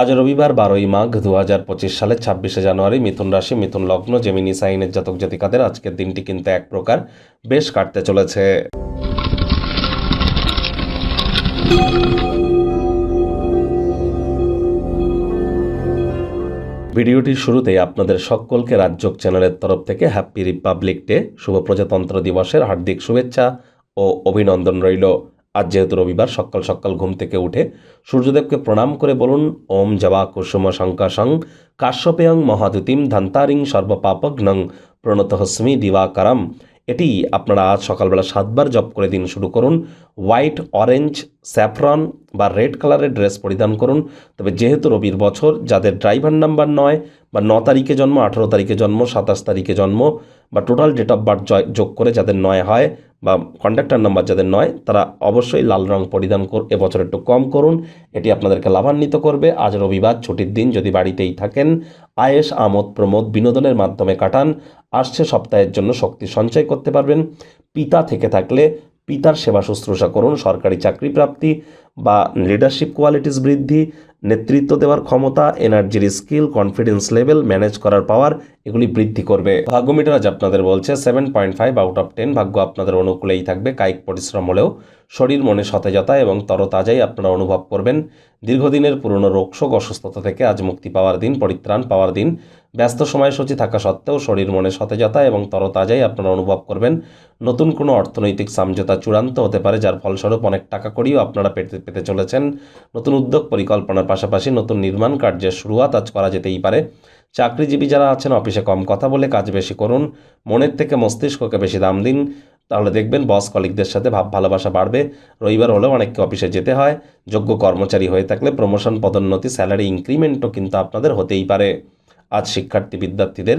আজ রবিবার বারোই মাঘ দু হাজার পঁচিশ সালের ছাব্বিশে জানুয়ারি মিথুন রাশি, মিথুন লগ্ন, জেমিনি সাইনের জাতক জাতিকাদের আজকের দিনটি কিন্তু এক প্রকার বেশ কাটতে চলেছে। ভিডিওটির শুরুতেই আপনাদের সকলকে রাজ্যক চ্যানেলের তরফ থেকে হ্যাপি রিপাবলিক ডে, শুভ প্রজাতন্ত্র দিবসের হার্দিক শুভেচ্ছা ও অভিনন্দন রইল। যেহেতু রবিবার, সকাল সকাল ঘুম থেকে উঠে সূর্যদেবকে প্রণাম করে বলুন, ওম জবা কুসুম শঙ্কাশং কাশ্যপেয়ং মহাদুতিম ধন্তারিং সর্বপাপঘ্নং প্রণতহস্মি দিবাকারম। এটি আপনারা আজ সকালবেলা সাতবার জপ করে দিন শুরু করুন। হোয়াইট, অরেঞ্জ, স্যাফরন বা রেড কালারের ড্রেস পরিধান করুন। তবে যেহেতু রবির বছর, যাদের ড্রাইভার নাম্বার নয় বা ন তারিখে জন্ম, আঠারো তারিখে জন্ম, সাতাশ তারিখে জন্ম বা টোটাল ডেট অফ বার্থ যোগ করে যাদের নয় হয় বা কন্ডাক্টর নাম্বার যাদের নয়, তারা অবশ্যই লাল রং পরিধান কর, এবছর একটু কম করুন। এটি আপনাদেরকে লাভান্বিত করবে। আজ রবিবার, ছুটির দিন, যদি বাড়িতেই থাকেন আয়েস আমোদ, প্রমোদ বিনোদনের মাধ্যমে কাটান। আসছে সপ্তাহের জন্য শক্তি সঞ্চয় করতে পারবেন। পিতা থেকে থাকলে পিতার সেবা শুশ্রূষা করুন। সরকারি চাকরি প্রাপ্তি বা লিডারশিপ কোয়ালিটিস বৃদ্ধি, নেতৃত্ব দেওয়ার ক্ষমতা এনার্জির স্কিল কনফিডেন্স লেভেল ম্যানেজ করার পাওয়ার এগুলি বৃদ্ধি করবে। ভাগ্য মিটার আজ আপনাদের বলছে seven point five out of ten ভাগ্য আপনাদের অনুকূলেই থাকবে, কায়িক পরিশ্রম হলেও শরীর মনে সতেজতা এবং তরতাজাই আপনারা অনুভব করবেন। দীর্ঘদিনের পুরনো রোগশোক অসুস্থতা থেকে আজ মুক্তি পাওয়ার দিন, পরিত্রাণ পাওয়ার দিন। ব্যস্ত সময়সূচি থাকা সত্ত্বেও শরীর মনে সতেজতা এবং তরতাজাই আপনারা অনুভব করবেন। নতুন কোনো অর্থনৈতিক সামঝোতা চূড়ান্ত হতে পারে, যার ফলস্বরূপ অনেক টাকা করিও আপনারা পেতে পেতে চলেছেন। নতুন উদ্যোগ পরিকল্পনার পাশাপাশি নতুন নির্মাণ কার্যের শুরুয়াত আজ করা যেতেই পারে। চাকরিজীবী যারা আছেন, অফিসে কম কথা বলে কাজ বেশি করুন। মনের থেকে মস্তিষ্ককে বেশি দাম দিন। তাহলে দেখবেন বস কলিকদের সাথে ভাব ভালোবাসা বাড়বে। রবিবার হলেও অনেককে অফিসে যেতে হয়। যোগ্য কর্মচারী হয়ে থাকলে প্রমোশন পদোন্নতি স্যালারি ইনক্রিমেন্টও কিন্তু আপনাদের হতেই পারে। আজ শিক্ষার্থী, বিদ্যার্থীদের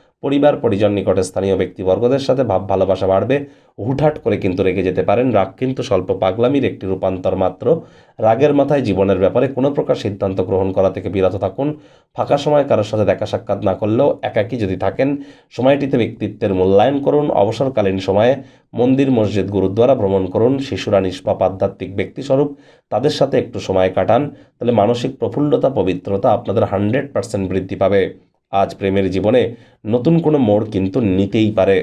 পরিবার, পরিজন নিকটে স্থানীয় ব্যক্তিবর্গদের সাথে ভাব ভালোবাসা বাড়বে। হুটহাট করে কিন্তু রেগে যেতে পারেন রাগ কিন্তু স্বল্প পাগলামির একটি রূপান্তর মাত্র। রাগের মাথায় জীবনের ব্যাপারে কোনো প্রকার সিদ্ধান্ত গ্রহণ করা থেকে বিরত থাকুন। ফাঁকা সময় কারোর সাথে দেখা সাক্ষাৎ না করলেও একাকী যদি থাকেন, সময়টিতে ব্যক্তিত্বের মূল্যায়ন করুন। অবসরকালীন সময়ে মন্দির, মসজিদ, গুরুদ্বারা ভ্রমণ করুন। শিশুরা নিষ্পাপ, আধ্যাত্মিক ব্যক্তিস্বরূপ, তাদের সাথে একটু সময় কাটান। তাহলে মানসিক প্রফুল্লতা, পবিত্রতা আপনাদের হান্ড্রেড পার্সেন্ট বৃদ্ধি পাবে। আজ প্রেমের জীবনে নতুন কোনো মোড় কিন্তু নিতেই পারে।